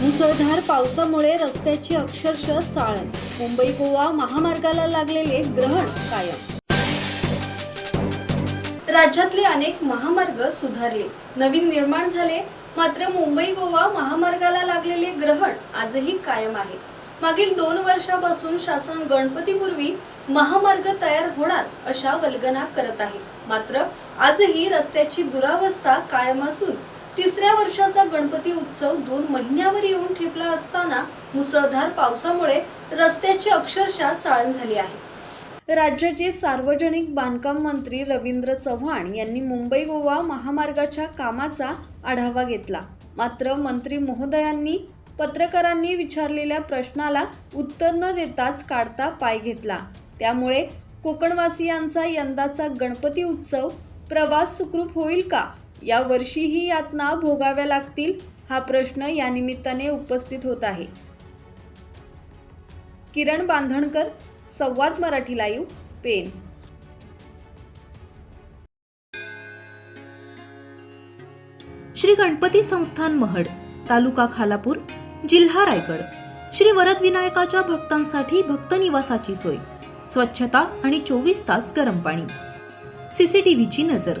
मुसळधार पावसामुळे रस्त्याची अक्षरशः चाळण. मुंबई गोवा महामार्गाला लागलेले ग्रहण कायम. राज्यातले अनेक महामार्ग सुधारले. नवीन निर्माण झाले. मात्र मुंबई गोवा महामार्गाला लागलेले ग्रहण आजही कायम आहे. मागील दोन वर्षापासून शासन गणपतीपूर्वी महामार्ग तयार होणार अशा वल्गना करत आहे. मात्र आजही रस्त्याची दुरावस्था कायम असून तिसऱ्या वर्षाचा गणपती उत्सव दोन महिन्यावर येऊन ठेपला असताना मुसळधार पावसामुळे रस्त्याची अक्षरशः चाळण झाली आहे. राज्याचे सार्वजनिक बांधकाम मंत्री रवींद्र चव्हाण यांनी मुंबई गोवा महामार्गाच्या कामाचा आढावा घेतला. मात्र मंत्री महोदयांनी पत्रकारांनी विचारलेल्या प्रश्नाला उत्तर न देताच काढता पाय घेतला. त्यामुळे कोकणवासियांचा यंदाचा गणपती उत्सव प्रवास सुखरूप होईल का? या वर्षीही यातना भोगाव्या लागतील हा प्रश्न या निमित्ताने उपस्थित होत आहे. किरण बांधणकर संवाद मराठी लाईव्ह पेन श्री गणपती संस्थान महड तालुका खालापूर जिल्हा रायगड. श्री वरद विनायकाच्या भक्तांसाठी भक्त निवासाची सोय. स्वच्छता आणि चोवीस तास गरम पाणी. सीसीटीव्हीची नजर.